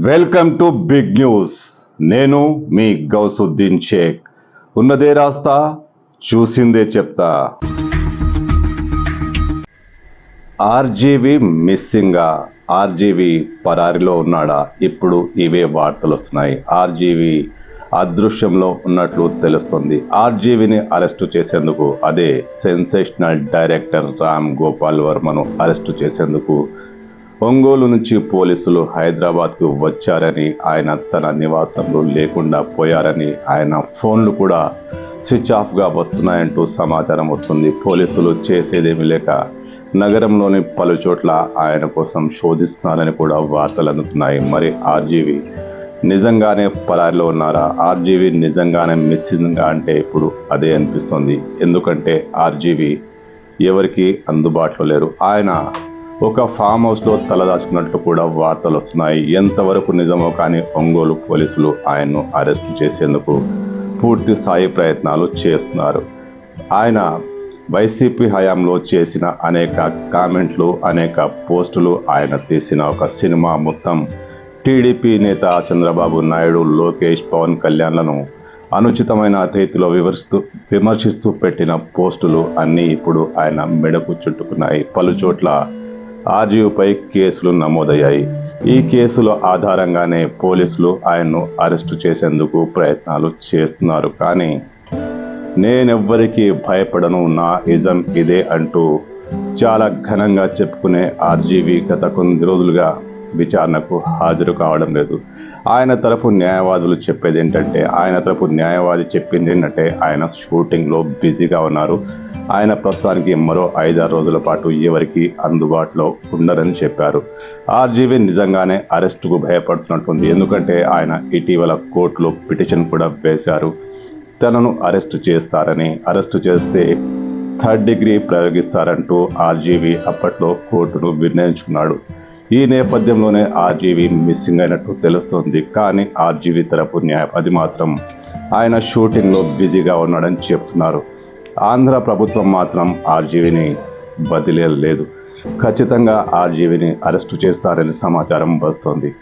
Welcome to big news. నేను మీ గౌసుద్దీన్ షేక్. ఉన్నదే రాస్తా చూసిందే చెప్తా. ఆర్జీవి మిస్సింగా. ఆర్జీవి పరారిలో ఉన్నాడా? ఇప్పుడు ఇవే వార్తలు వస్తున్నాయి. ఆర్జీవి అదృశ్యంలో ఉన్నట్లు తెలుస్తుంది. ఆర్జీవిని అరెస్టు చేసేందుకు అదే సెన్సేషనల్ డైరెక్టర్ రామ్ గోపాల్ వర్మను అరెస్టు చేసేందుకు ఒంగోలు నుంచి పోలీసులు హైదరాబాద్కు వచ్చారని ఆయన తన నివాసంలో లేకుండా పోయారని ఆయన ఫోన్లు కూడా స్విచ్ ఆఫ్గా వస్తున్నాయంటూ సమాచారం వస్తుంది. పోలీసులు చేసేదేమీ లేక నగరంలోని పలు చోట్ల ఆయన కోసం శోధిస్తున్నారని కూడా వార్తలు అందుతున్నాయి. మరి ఆర్జీవి నిజంగానే పరారిలో ఉన్నారా? ఆర్జీవి నిజంగానే మిస్సింగ్గా అంటే ఇప్పుడు అదే అనిపిస్తుంది. ఎందుకంటే ఆర్జీవి ఎవరికి అందుబాటులో లేరు. ఆయన ఒక ఫామ్ హౌస్లో తలదాచుకున్నట్లు కూడా వార్తలు వస్తున్నాయి. ఎంతవరకు నిజమో కానీ ఒంగోలు పోలీసులు ఆయన్ను అరెస్టు చేసేందుకు పూర్తి స్థాయి ప్రయత్నాలు చేస్తున్నారు. ఆయన వైసీపీ హయాంలో చేసిన అనేక కామెంట్లు అనేక పోస్టులు ఆయన తీసిన ఒక సినిమా మొత్తం టీడీపీ నేత చంద్రబాబు నాయుడు లోకేష్ పవన్ కళ్యాణ్లను అనుచితమైన రీతిలో వివరిస్తూ విమర్శిస్తూ పెట్టిన పోస్టులు అన్నీ ఇప్పుడు ఆయన మెడకు చుట్టుకున్నాయి. పలు చోట్ల ఆర్జీయుపై కేసులు నమోదయ్యాయి. ఈ కేసుల ఆధారంగానే పోలీసులు ఆయన్ను అరెస్టు చేసేందుకు ప్రయత్నాలు చేస్తున్నారు. కానీ నేనెవ్వరికీ భయపడను నా ఇజం ఇదే అంటూ చాలా ఘనంగా చెప్పుకునే ఆర్జీవి గత కొన్ని రోజులుగా విచారణకు హాజరు కావడం లేదు. ఆయన తరపు న్యాయవాదులు చెప్పేది ఏంటంటే ఆయన తరపు న్యాయవాది చెప్పింది ఏంటంటే ఆయన షూటింగ్లో బిజీగా ఉన్నారు. ఆయన ప్రస్తుతానికి మరో ఐదారు రోజుల పాటు ఎవరికి అందుబాటులో ఉండరని చెప్పారు. ఆర్జీవీ నిజంగానే అరెస్టుకు భయపడుతున్నట్టుంది. ఎందుకంటే ఆయన ఇటీవల కోర్టులో పిటిషన్ కూడా వేశారు. తనను అరెస్టు చేస్తారని అరెస్టు చేస్తే థర్డ్ డిగ్రీ ప్రయోగిస్తారంటూ ఆర్జీవీ అప్పట్లో కోర్టును నిర్ణయించుకున్నాడు. ఈ నేపథ్యంలోనే ఆర్జీవీ మిస్సింగ్ అయినట్టు తెలుస్తోంది. కానీ ఆర్జీవీ తరపు న్యాయవాది మాత్రం ఆయన షూటింగ్లో బిజీగా ఉన్నాడని చెప్తున్నారు. ఆంధ్ర ప్రభుత్వం మాత్రం ఆర్జీవిని బదిలీ లేదు. ఖచ్చితంగా ఆర్జీవిని అరెస్టు చేస్తారని సమాచారం వస్తోంది.